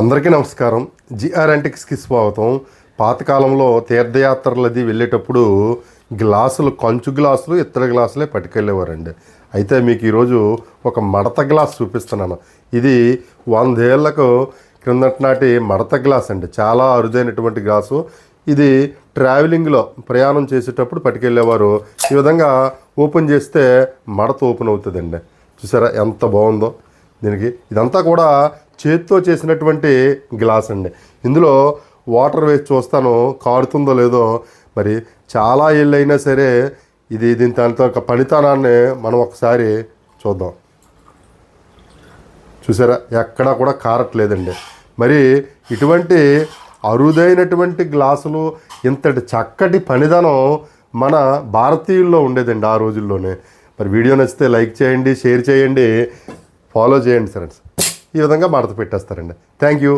అందరికీ నమస్కారం. జిఆర్ యాంటిక్స్కి స్వాగతం. పాతకాలంలో తీర్థయాత్రలది వెళ్ళేటప్పుడు గ్లాసులు కంచు గ్లాసులు ఇత్తడి గ్లాసులే పట్టుకెళ్ళేవారండి. అయితే మీకు ఈరోజు ఒక మడత గ్లాస్ చూపిస్తున్నాను. ఇది వందేళ్ళకు క్రిందటి నాటి మడత గ్లాస్ అండి. చాలా అరుదైనటువంటి గ్లాసు. ఇది ట్రావెలింగ్లో ప్రయాణం చేసేటప్పుడు పట్టుకెళ్ళేవారు. ఈ విధంగా ఓపెన్ చేస్తే మడత ఓపెన్ అవుతుందండి. చూసారా ఎంత బాగుందో. దీనికి ఇదంతా కూడా చేతితో చేసినటువంటి గ్లాస్ అండి. ఇందులో వాటర్ వేసి చూస్తాను కారుతుందో లేదో. మరి చాలా ఏళ్ళు అయినా సరే ఇది దీని దానితో పనితనాన్ని మనం ఒకసారి చూద్దాం. చూసారా? ఎక్కడా కూడా కారట్లేదండి. మరి ఇటువంటి అరుదైనటువంటి గ్లాసులు ఇంతటి చక్కటి పనిదనం మన భారతీయుల్లో ఉండేదండి ఆ రోజుల్లోనే. మరి వీడియో నచ్చితే లైక్ చేయండి షేర్ చేయండి ఫాలో చేయండి ఫ్రెండ్స్. ఈ విధంగా మడత పెట్టేస్తారండి. Thank you